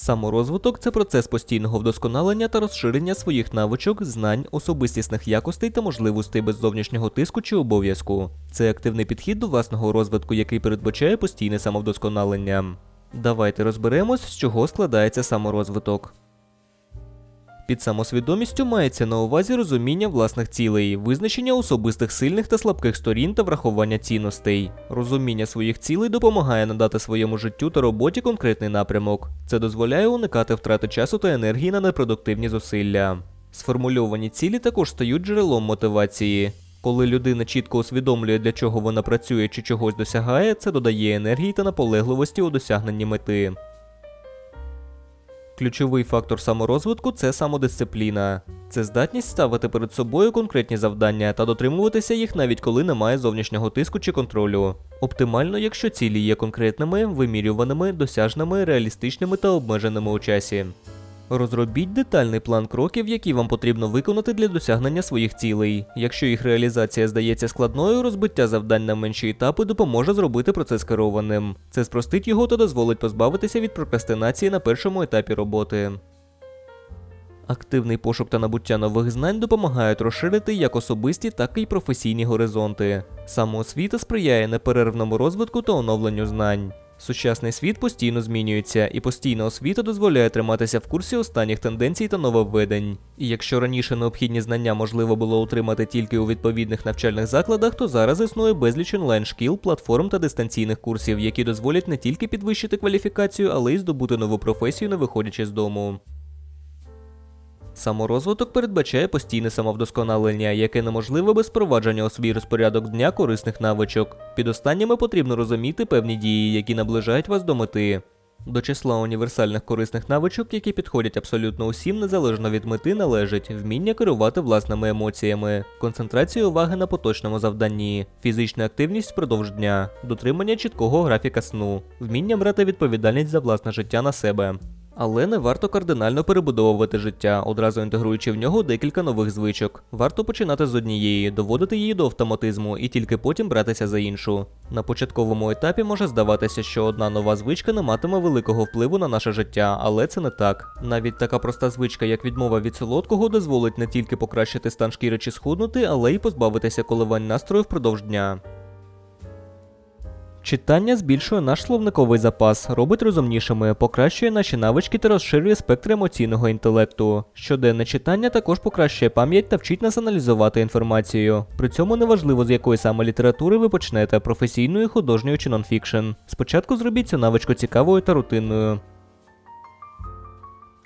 Саморозвиток це процес постійного вдосконалення та розширення своїх навичок, знань, особистісних якостей та можливостей без зовнішнього тиску чи обов'язку. Це активний підхід до власного розвитку, який передбачає постійне самовдосконалення. Давайте розберемось, з чого складається саморозвиток. Під самосвідомістю мається на увазі розуміння власних цілей, визначення особистих сильних та слабких сторін та врахування цінностей. Розуміння своїх цілей допомагає надати своєму життю та роботі конкретний напрямок. Це дозволяє уникати втрати часу та енергії на непродуктивні зусилля. Сформульовані цілі також стають джерелом мотивації. Коли людина чітко усвідомлює, для чого вона працює чи чогось досягає, це додає енергії та наполегливості у досягненні мети. Ключовий фактор саморозвитку це самодисципліна. Це здатність ставити перед собою конкретні завдання та дотримуватися їх навіть коли немає зовнішнього тиску чи контролю. Оптимально, якщо цілі є конкретними, вимірюваними, досяжними, реалістичними та обмеженими у часі. Розробіть детальний план кроків, які вам потрібно виконати для досягнення своїх цілей. Якщо їх реалізація здається складною, розбиття завдань на менші етапи допоможе зробити процес керованим. Це спростить його та дозволить позбавитися від прокрастинації на першому етапі роботи. Активний пошук та набуття нових знань допомагають розширити як особисті, так і професійні горизонти. Самоосвіта сприяє неперервному розвитку та оновленню знань. Сучасний світ постійно змінюється, і постійна освіта дозволяє триматися в курсі останніх тенденцій та нововведень. І якщо раніше необхідні знання можливо було отримати тільки у відповідних навчальних закладах, то зараз існує безліч онлайн-шкіл, платформ та дистанційних курсів, які дозволять не тільки підвищити кваліфікацію, але й здобути нову професію, не виходячи з дому. Саморозвиток передбачає постійне самовдосконалення, яке неможливе без впровадження у свій розпорядок дня корисних навичок. Під останніми потрібно розуміти певні дії, які наближають вас до мети. До числа універсальних корисних навичок, які підходять абсолютно усім, незалежно від мети, належить вміння керувати власними емоціями, концентрація уваги на поточному завданні, фізична активність впродовж дня, дотримання чіткого графіка сну, вміння брати відповідальність за власне життя на себе. Але не варто кардинально перебудовувати життя, одразу інтегруючи в нього декілька нових звичок. Варто починати з однієї, доводити її до автоматизму і тільки потім братися за іншу. На початковому етапі може здаватися, що одна нова звичка не матиме великого впливу на наше життя, але це не так. Навіть така проста звичка, як відмова від солодкого, дозволить не тільки покращити стан шкіри чи схуднути, але й позбавитися коливань настрою впродовж дня. Читання збільшує наш словниковий запас, робить розумнішими, покращує наші навички та розширює спектр емоційного інтелекту. Щоденне читання також покращує пам'ять та вчить нас аналізувати інформацію. При цьому неважливо, з якої саме літератури ви почнете професійною, художньою чи нонфікшн. Спочатку зробіть цю навичку цікавою та рутинною.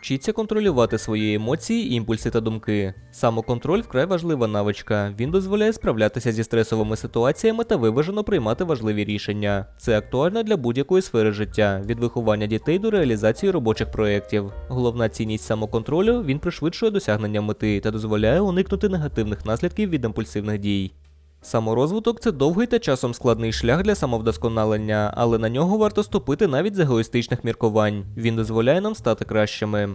Вчіться контролювати свої емоції, імпульси та думки. Самоконтроль вкрай важлива навичка. Він дозволяє справлятися зі стресовими ситуаціями та виважено приймати важливі рішення. Це актуально для будь-якої сфери життя, від виховання дітей до реалізації робочих проєктів. Головна цінність самоконтролю він пришвидшує досягнення мети та дозволяє уникнути негативних наслідків від імпульсивних дій. Саморозвиток це довгий та часом складний шлях для самовдосконалення, але на нього варто ступити навіть з егоїстичних міркувань. Він дозволяє нам стати кращими.